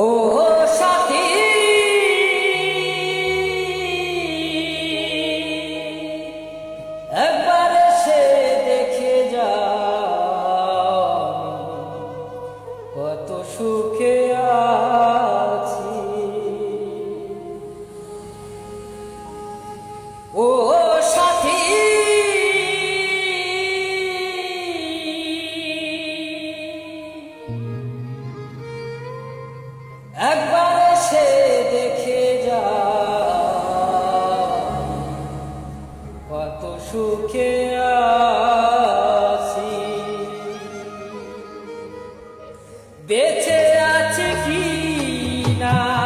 Oh, বেঁচে আছে কি না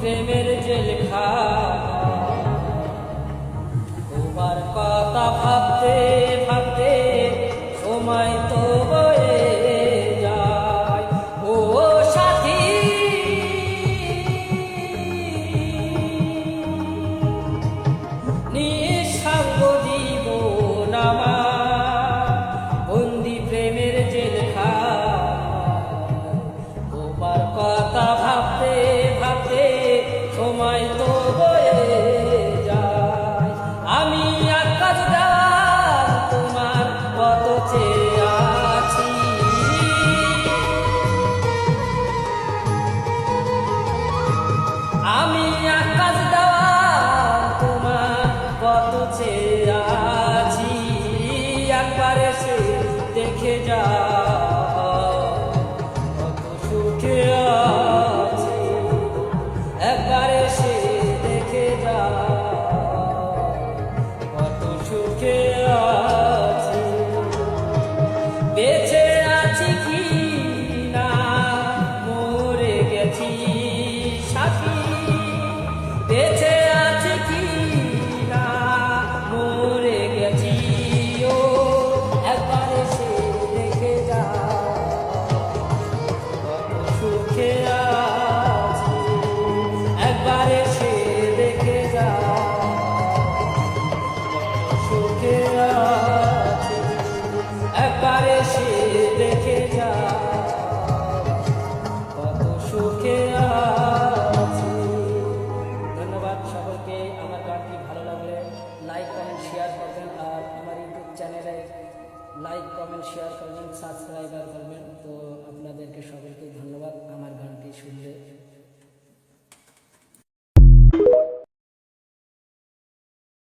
প্রেমের জেলখানা। তোমার কথা ভাবতে সময় তো